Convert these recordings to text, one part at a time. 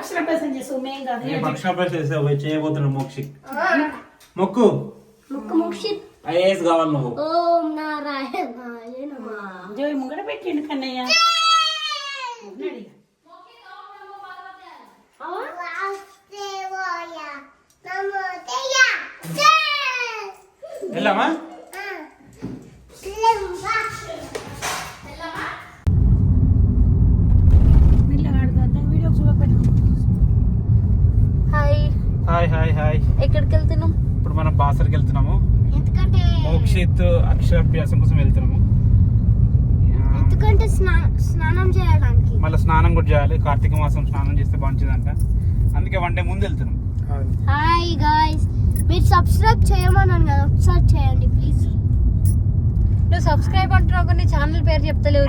అక్షరాభ్యాసం చేసి మేం కాదు? నేను పక్షాభ్యాసం చేసావు చేయబోతున్నాడు మోక్షిక్ మొక్కు. ముక్కు ముక్షిత్ ఐఏఎస్ కావాలి నువ్వు. ఓం నారాయణాయ నమః జోయి ముంగడ పెట్టిండు కన్నయ్య. వెళ్ళామా మెల్లగా ఆడుతుందా? వీడియో చూపెట్టు. Hi hi hi. ఎక్కడికి వెళ్తున్నాం ఇప్పుడు మనం బాసర్కి వెళ్తున్నాము ఎందుకంటే మోక్షిత్ అక్షరాభ్యాసం కోసం వెళ్తున్నాము. ఎందుకంటే స్నా- స్నానం చేయడానికి. మళ్ళీ స్నానం కూడా చేయాలి. కార్తీక మాసం స్నానం చేస్తే బాగుంటుందంట. అందుకే వన్ డే ముందు వెళ్తున్నాం. హాయ్. గాయ్స్ మీరు సబ్స్క్రైబ్ చేయమన్నాను కదా ఒకసారి చేయండి ప్లీజ్ నువ్వు సబ్స్క్రైబ్ అంటున్నావు కొన్ని ఛానల్ పేరు చెప్తలేవు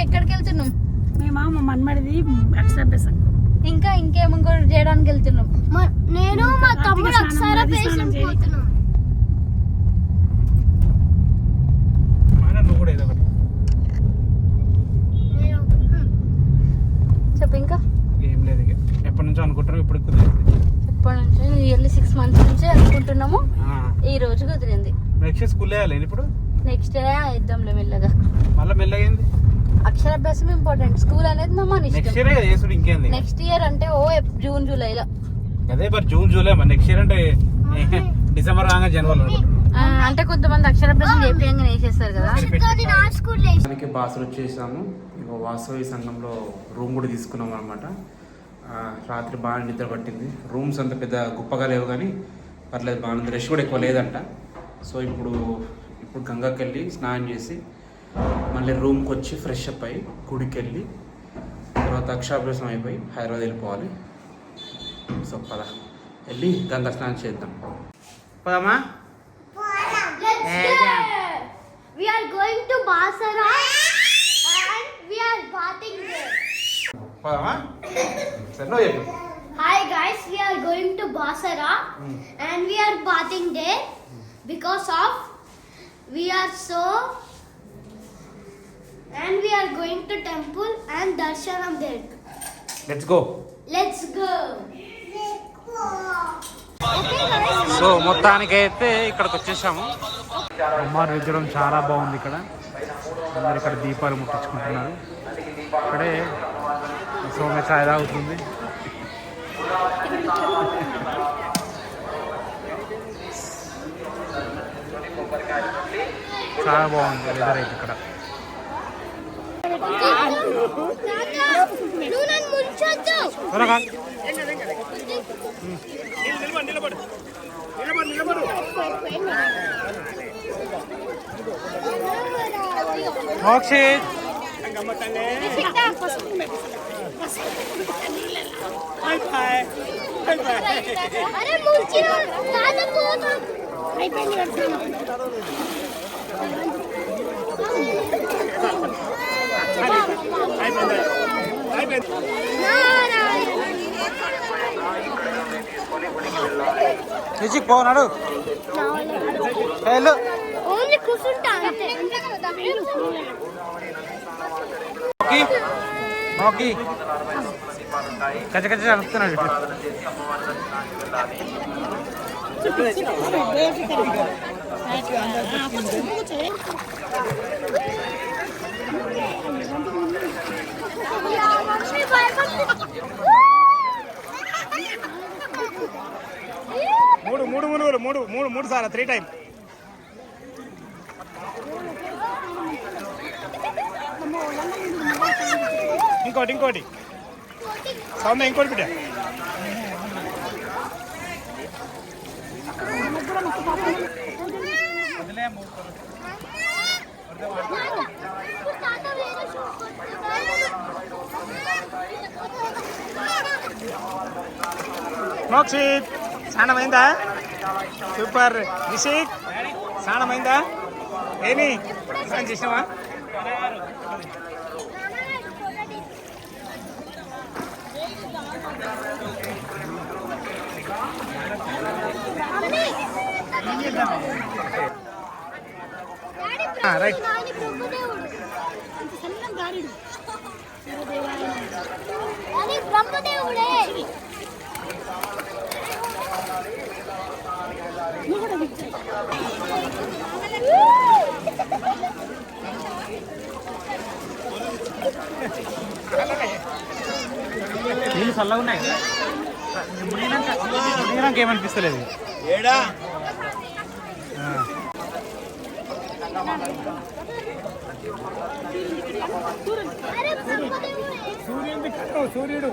ఎక్కడికి వెళ్తున్నాం మేమా మా మన్మడిది అక్షరాభ్యాసం. ఇంకా ఇంకేమో కూడా చేయడానికి వెళ్తున్నాం నేను మా తమ్ముడు ఒకసారి పేషెంట్. పోతున్నాం. చెప్పు ఇంకా. ఏం లేదు ఇక. ఎప్పటి నుంచో అనుకుంటున్నాం ఇప్పుడు కుదిరింది. ఎప్పటి నుంచి ఇయర్లీ సిక్స్ మంత్స్ నుంచి అనుకుంటున్నాము. ఈ రోజు కుదిరింది. నెక్స్ట్ స్కూల్ వేయాలి ఇప్పుడు? నెక్స్ట్ డే ఇద్దాంలే మెల్లగా. అక్షరాభ్యాసం ఇంపార్టెంట్ స్కూల్ అనేది మా మన నెక్స్ట్ ఇయర్ చేసుడు ఇంకేంది? నెక్స్ట్ ఇయర్ అంటే ఓ జూన్ జూలైలో అదే మరి జూన్ జూలై మరి నెక్స్ట్ ఇయర్ అంటే డిసెంబర్ రాగా జనవరి అంటే కొంతమంది అక్షరాభ్యాసం చేపియంగా వేసేస్తారు కదా. నా మనకి బాసులు వచ్చేసాము. ఇక వాసవి సంఘంలో రూమ్ కూడా తీసుకున్నాం అనమాట రాత్రి బాగా నిద్ర పట్టింది. రూమ్స్ అంత పెద్ద గొప్పగా లేవు కానీ పర్లేదు బాగుంది రష్ కూడా ఎక్కువ లేదంట. సో ఇప్పుడు ఇప్పుడు గంగాకి వెళ్ళి స్నానం చేసి మళ్ళీ రూమ్కి వచ్చి ఫ్రెష్ అప్ అయ్యి గుడికి వెళ్ళి తర్వాత అక్షాభ్యాసం అయిపోయి హైదరాబాద్ వెళ్ళిపోవాలి. సో పద. వెళ్ళి గంగా స్నానం చేద్దాం. పదమ్మా? Hi guys we are Basara and we are day because of we are and we are going to temple and darshanam there. Let's go Let's go. So మొత్తానికైతే ఇక్కడికి వచ్చేసాము. అమ్మవారి విగ్రహం చాలా బాగుంది ఇక్కడ. అందరు ఇక్కడ దీపాలు ముట్టించుకుంటున్నారు. ఇక్కడే సోమ్య ఛాయ్ తాగుతుంది. చాలా బాగుంది వెదర్ అయితే ఇక్కడ. నువ్వు నన్ను ముంచొద్దు మోక్షిత్ అరే నిచిక్ పోనాడు ఓన్లీ కూర్చుంటా అంతే. కచ్చ మూడు మూడు మునుగులు మూడు మూడు మూడు సార్లు త్రీ టైం ఇంకోటి ఇంకోటి. సౌమ్య ఇంకోటి బిడ్డ మోక్షిత్ స్నానమైందా? సూపర్. నిషిక్ స్నానమైందా? ఏమి? స్నానం చేసినావా? రైట్. బ్రహ్మదేవుడే. నీళ్ళు చల్లగా ఉన్నాయి. మునిగినాక ఏమనిపిస్తలేదు? అరే బ్రహ్మదేవుడే సూర్యుడి కన్ను సూర్యుడు.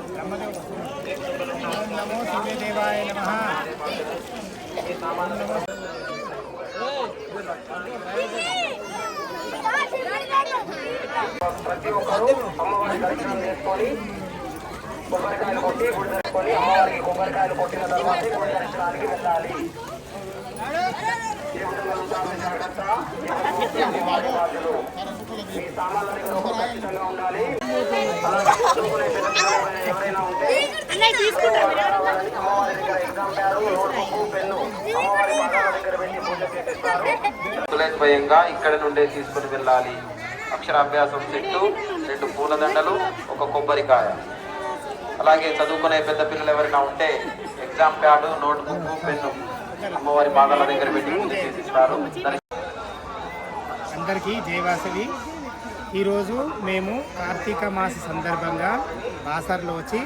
నమో సూర్యదేవాయ నమ. ప్రతి ఒక్కరూ అమ్మవారి దర్శనం చేసుకొని కొబ్బరికాయలు కొట్టి గుడి దర్శకొని అమ్మవారికి కొబ్బరికాయలు కొట్టిన తర్వాత గుడి దర్శనానికి వెళ్ళాలి. స్వయంగా ఇక్కడ నుండే తీసుకుని వెళ్ళాలి. అక్షరాభ్యాసం చెట్టు రెండు పూలదండలు ఒక కొబ్బరికాయ. అలాగే చదువుకునే పెద్ద పిల్లలు ఎవరైనా ఉంటే exam pad notebook pen. అమ్మవారి పాదాల దగ్గర పెట్టి పూజ చేసిస్తారు అందరికీ జయవాసవి ఈరోజు మేము కార్తీక మాస సందర్భంగా బాసర్లో వచ్చి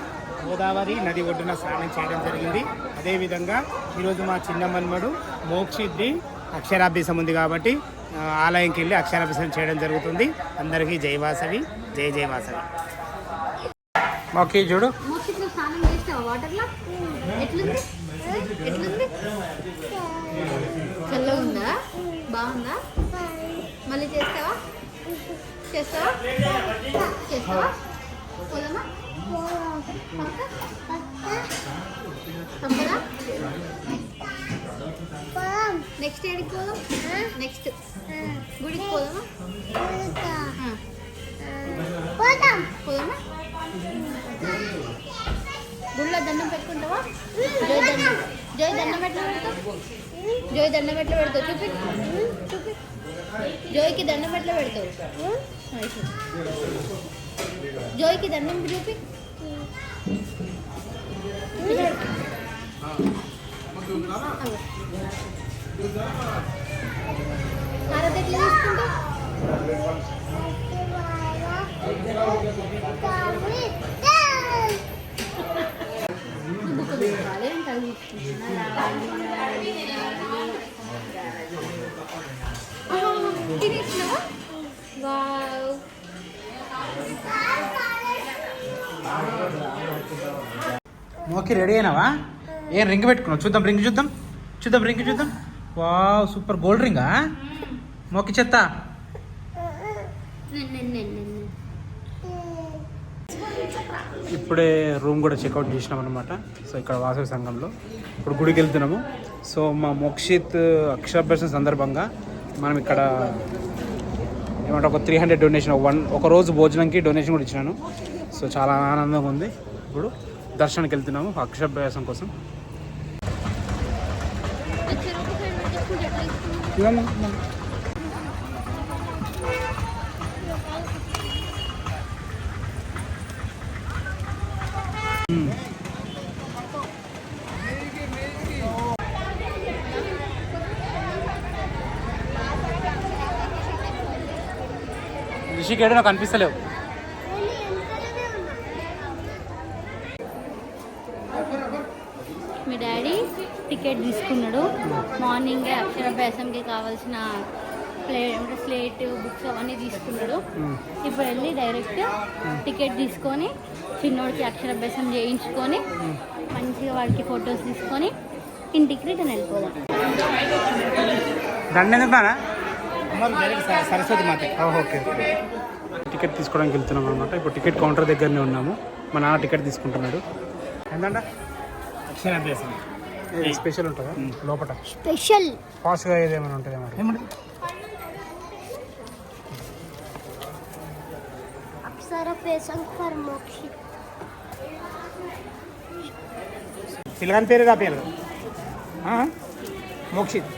గోదావరి నది ఒడ్డున స్నానం చేయడం జరిగింది. అదేవిధంగా ఈరోజు మా చిన్న మన్మడు మోక్షిద్ది అక్షరాభ్యాసం ఉంది కాబట్టి ఆలయంకి వెళ్ళి అక్షరాభ్యాసం చేయడం జరుగుతుంది. అందరికీ జయవాసవి జయ జయవాసవి ఓకే చూడు. ఎట్లుంది? చల్లగా ఉందా? బాగుందా? మళ్ళీ చేస్తావా? చేస్తావా? చేస్తావా? పోదామా? తప్పదా? నెక్స్ట్ ఏడికి పోదాం? నెక్స్ట్. గుడికి పోదామా. పోదాం. పోదామా? గుళ్ళో దండం పెట్టుకుంటావా? జోయ్ దండం. జోయ్ దండం ఎట్లా పెడతావు? జోయ్ దండం ఎట్లా పెడతావు? చూపి. చూపి. జోయ్కి దండం ఎట్లా పెడతావు? ఆ, ఇట్లా. జోయ్కి దండం చూపి. అగో. హారతి ఎట్లా తీసుకుంటావు? వావ్ మోకి రెడీ అయినావా? ఏం రింగ్ పెట్టుకున్నావు? చూద్దాం రింగ్ చూద్దాం. చూద్దాం రింగ్ చూద్దాం. వావ్ సూపర్ గోల్డ్ రింగా? మోకి చెత్త నిన్ను నిన్ను నిన్ను ఇప్పుడే రూమ్ కూడా చెక్అవుట్ చేసినాం అనమాట సో ఇక్కడ వాసవి సంఘంలో. ఇప్పుడు గుడికి వెళ్తున్నాము. సో మా మోక్షిత్ అక్షరాభ్యాసం సందర్భంగా మనం ఇక్కడ ఏమంటే ఒక త్రీ హండ్రెడ్ డొనేషన్ వన్ ఒక రోజు భోజనంకి డొనేషన్ కూడా ఇచ్చినాను. సో చాలా ఆనందంగా ఉంది. ఇప్పుడు దర్శనానికి వెళ్తున్నాము అక్షరాభ్యాసం కోసం. ఏడో నాకు అనిపిస్తలేవు. మీ డాడీ టికెట్ తీసుకున్నాడు. మార్నింగే అక్షరాభ్యాసంకి కావాల్సిన ప్లే స్లేట్ బుక్స్ అవన్నీ తీసుకున్నాడు. ఇప్పుడు వెళ్ళి డైరెక్ట్ టికెట్ తీసుకొని చిన్నోడికి అక్షరాభ్యాసం చేయించుకొని మంచిగా వాడికి ఫొటోస్ తీసుకొని ఇంటికి రిటర్న్ వెళ్ళిపోదాం. దండ స- సరస్వతి మాత. ఓకే టికెట్ తీసుకోవడానికి వెళ్తున్నాం అనమాట ఇప్పుడు టికెట్ కౌంటర్ దగ్గరనే ఉన్నాము. మా నాన్న టికెట్ తీసుకుంటున్నాడు. అక్షరాభ్యాసం స్పెషల్ ఉంటుందా? లోపల స్పెషల్. ఫాస్ట్గా ఏదేమైనా ఉంటుందా మరి? ఏమంటే అప్సర పేసం ఫర్ మోక్షి పిల్లగాని పేరు రా పేరు? మోక్షిత్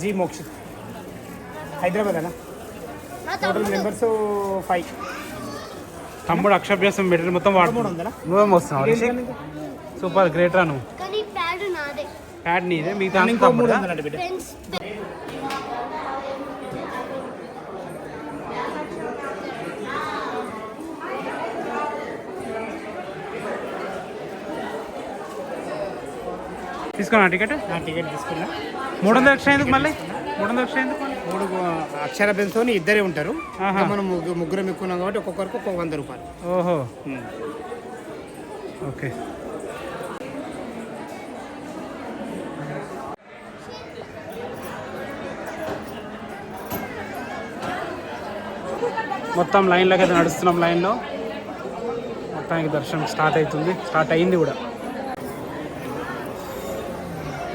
జీ మోక్షిత్ హైదరాబాద్ అన్న టోటల్ మెంబర్స్ ఫైవ్ తమ్ముడు అక్షాభ్యాసం మెటీరియల్ మొత్తం నువ్వేం వస్తున్నావు సూపర్ గ్రేట్ రా నువ్వు. కానీ ప్యాడ్ నాదే. ప్యాడ్ నీదే మిగతా ఇంకో మూడు తమ్ముడా? వందలు అంటే బిడ్డ ఫ్రెండ్స్ తీసుకున్నా టికెట్? టికెట్ తీసుకున్నా. మూడు వందల లక్షలు ఎందుకు మళ్ళీ? మూడు వందల లక్షలు ఎందుకు? మూడు అక్షర పెన్తో ఇద్దరే ఉంటారు. మనం ముగ్గురు ఎక్కున్నాం కాబట్టి ఒక్కొక్కరికి ఒక్కొక్క వంద రూపాయలు. ఓహో. ఓకే. మొత్తం లైన్లోకి అయితే నడుస్తున్నాం లైన్లో. మొత్తానికి దర్శనం స్టార్ట్ అవుతుంది. స్టార్ట్ అయింది కూడా.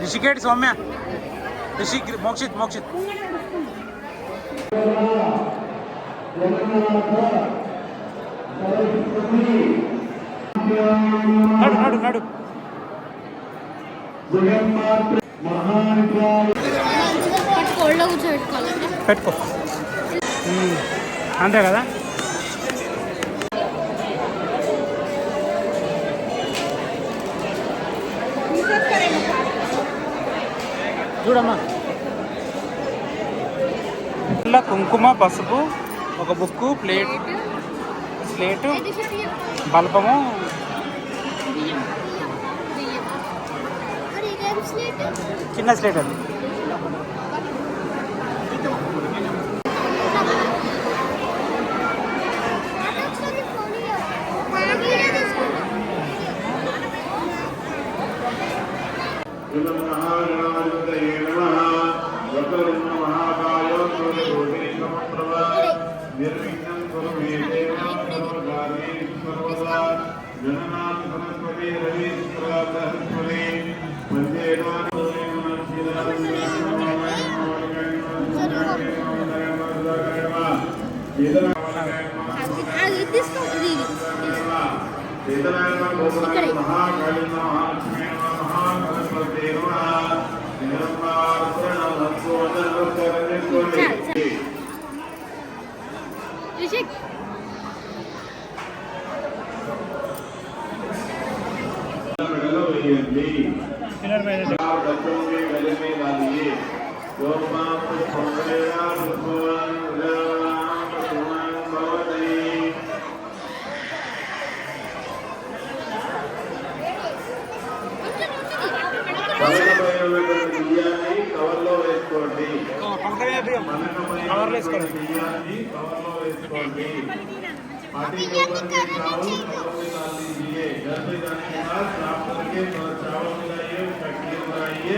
రిషికేట్ సౌమ్య రిషి మోక్షిత్ మోక్షిత్ నడు నడు నడు పట్టుకో. అంతే కదా? చూడమ్మా. ఇలా కుంకుమ పసుపు ఒక బుక్కు ప్లేట్ స్లేటు బల్పము చిన్న స్లేట్ అది. నిర్విఘ్నం కురు మే దేవ సర్వదా జననాథ సరస్వతి రవి శుక్ర బృహస్పతి అది తీసుకో మీద కవర్లో వేసుకోండి. కవర్లో వేసుకోండి. బియ్యాన్ని కవర్లో వేసుకోండి पार्टी के ऊपर में चावल चावल में डाल दीजिए घर पे जाने के बाद साफ करके थोड़ा चावल मिलाइए खीर बनाइए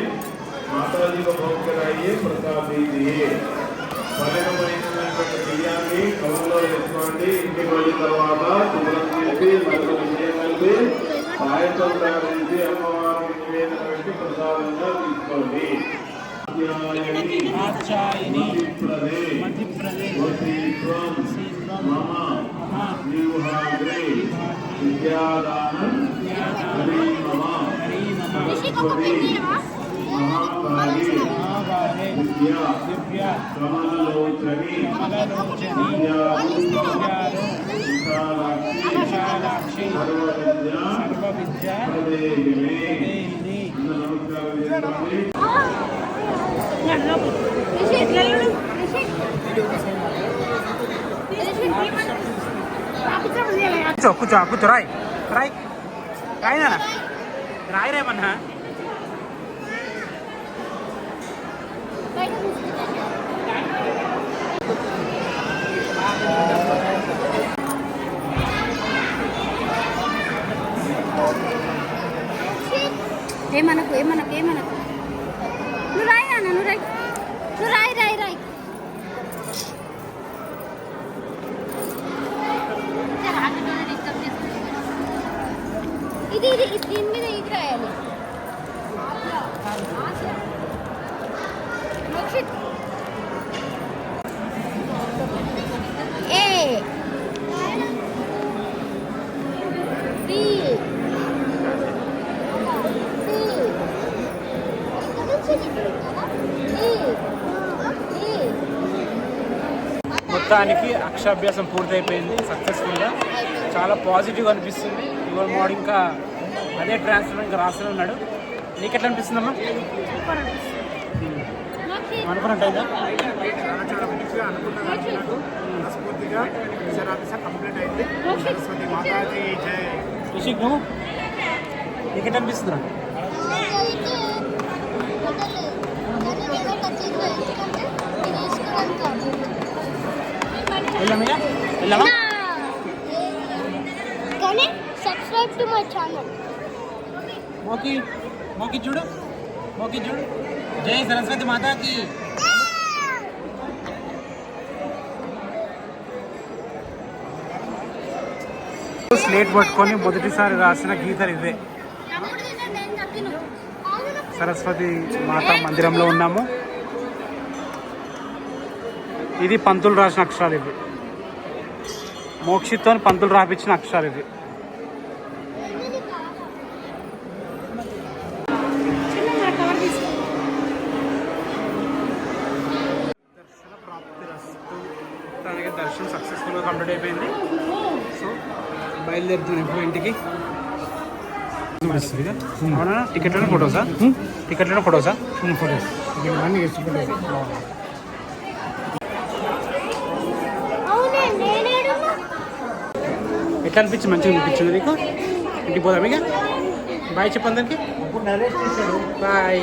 माता जी को भोग कराइए प्रसाद दीजिए పలకమైనటువంటి బియ్యాన్ని కవర్లో వేసుకోండి ఇంటికి వెళ్ళిన తర్వాత శుభ్రం చేసి మరియు బియ్యం కలిపి పాయసం తయారించి అమ్మవారికి నివేదన పెట్టి ప్రసాదంగా తీసుకోండి కాచాయిని మధ్యప్రదేశ్ మమ జీవహాగ్రే విద్యాదానం హరి మమ సరస్వతి మహాకాళి మహాగారే విద్యా కమలలోచని విశాలాక్షి సర్వవిద్య ప్రదేహిని నమస్కారం చేసుకోండి కూర్చో కూర్చో కూర్చో రాయ్ రాయ్. రాయ్ నాన్న. రాయ్ రేమన్నా ఏమనకు ఏమనకు ఏమనకు? నువ్వు రాయి. నాన్న నువ్వు రాయి నువ్వు రాయి రాయి రాయి ఇది ఇది ఇది- దీని మీద ఇది రాయాలి మోక్షిత్. ఏ బి మొత్తానికి అక్షాభ్యాసం పూర్తయిపోయింది సక్సెస్ఫుల్గా చాలా పాజిటివ్గా అనిపిస్తుంది. ఇవాళ మార్నింగ్ ఇంకా అదే ట్రాన్స్ఫర్ ఇంకా రాస్తూనే ఉన్నాడు నీకు ఎట్లా అనిపిస్తుందమ్మా అనుకున్నట్టయితే మనస్ఫూర్తిగా అక్షరాభ్యాస కంప్లీట్ అయింది సరస్వతి మాతాజీ జై రిషిక్ నువ్వు? నీకు ఎట్లా అనిపిస్తుందా వెళ్ళామయ్యా వెళ్ళామా కానీ సబ్స్క్రైబ్ టు మై ఛానల్ మోకి మోకి చూడు మోకి చూడు. జై సరస్వతి మాతాకి. స్లేట్ పట్టుకొని మొదటిసారి రాసిన గీతలు ఇవే. సరస్వతి మాత మందిరంలో ఉన్నాము. ఇది పంతులు రాసిన అక్షరాలు ఇవి. మోక్షితో పంతులు రాపించిన అక్షరాలు ఇవి. దర్శన సక్సెస్ఫుల్గా కంప్లీట్ అయిపోయింది. సో బయలుదేరుతున్నాం ఇప్పుడు ఇంటికి. టికెట్లోనే ఫోటోసా టికెట్లోనే ఫోటోసా ఫోటోస్ అన్ని వేసుకుంటారు ఎట్లా అనిపించింది మంచిగా అనిపించింది నీకు? ఇంటికి పోదాం ఇక. Bye చెప్పందరికి bye